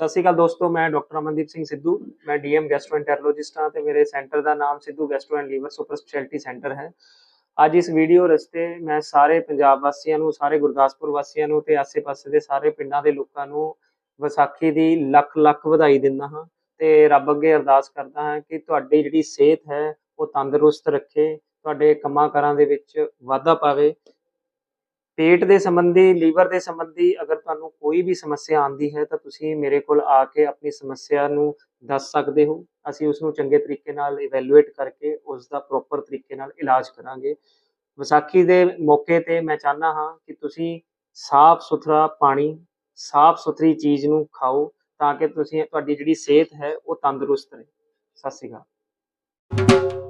ਸਤਿ ਸ਼੍ਰੀ ਅਕਾਲ ਦੋਸਤੋ, ਮੈਂ ਡਾਕਟਰ ਅਮਨਦੀਪ ਸਿੰਘ ਸਿੱਧੂ, ਮੈਂ ਡੀਐਮ ਗੈਸਟ੍ਰੋਐਂਟਰੋਲੋਜਿਸਟ ਹਾਂ ਤੇ ਮੇਰੇ ਸੈਂਟਰ ਦਾ ਨਾਮ Sidhu gastro and liver super speciality centre ਹੈ। ਅੱਜ ਇਸ ਵੀਡੀਓ ਰਸਤੇ ਮੈਂ ਸਾਰੇ ਪੰਜਾਬ ਵਾਸੀਆਂ ਨੂੰ, ਸਾਰੇ ਗੁਰਦਾਸਪੁਰ ਵਾਸੀਆਂ ਨੂੰ ਤੇ ਆਸ-ਪਾਸੇ ਦੇ ਸਾਰੇ ਪਿੰਡਾਂ ਦੇ ਲੋਕਾਂ ਨੂੰ ਵਿਸਾਖੀ ਦੀ ਲੱਖ ਲੱਖ ਵਧਾਈ ਦਿੰਦਾ ਹਾਂ ਤੇ ਰੱਬ ਅੱਗੇ ਅਰਦਾਸ ਕਰਦਾ ਹਾਂ ਕਿ ਤੁਹਾਡੀ ਜਿਹੜੀ ਸਿਹਤ ਹੈ, ਉਹ ਤੰਦਰੁਸਤ ਰੱਖੇ, ਤੁਹਾਡੇ ਕੰਮਾਂ ਕਾਰਾਂ ਦੇ ਵਿੱਚ ਵਾਧਾ ਪਾਵੇ ਪੇਟ ਦੇ ਸੰਬੰਧੀ, ਲੀਵਰ ਦੇ ਸੰਬੰਧੀ ਅਗਰ ਤੁਹਾਨੂੰ ਕੋਈ ਵੀ ਸਮੱਸਿਆ ਆਂਦੀ ਹੈ ਤਾਂ ਤੁਸੀਂ ਮੇਰੇ ਕੋਲ ਆ ਕੇ ਆਪਣੀ ਸਮੱਸਿਆ ਨੂੰ ਦੱਸ ਸਕਦੇ ਹੋ। ਅਸੀਂ ਉਸ ਨੂੰ ਚੰਗੇ ਤਰੀਕੇ ਨਾਲ ਇਵੈਲੂਏਟ ਕਰਕੇ ਉਸ ਦਾ ਪ੍ਰੋਪਰ ਤਰੀਕੇ ਨਾਲ ਇਲਾਜ ਕਰਾਂਗੇ। ਵਿਸਾਖੀ ਦੇ ਮੌਕੇ ਤੇ ਮੈਂ ਚਾਹਨਾ ਹਾਂ ਕਿ ਤੁਸੀਂ ਸਾਫ਼ ਸੁਥਰਾ ਪਾਣੀ, ਸਾਫ਼ ਸੁਥਰੀ ਚੀਜ਼ ਨੂੰ ਖਾਓ ਤਾਂ ਕਿ ਤੁਸੀਂ, ਤੁਹਾਡੀ ਜਿਹੜੀ ਸਿਹਤ ਹੈ ਉਹ ਤੰਦਰੁਸਤ ਰਹੇ। ਸਤਿ ਸ਼੍ਰੀ ਅਕਾਲ।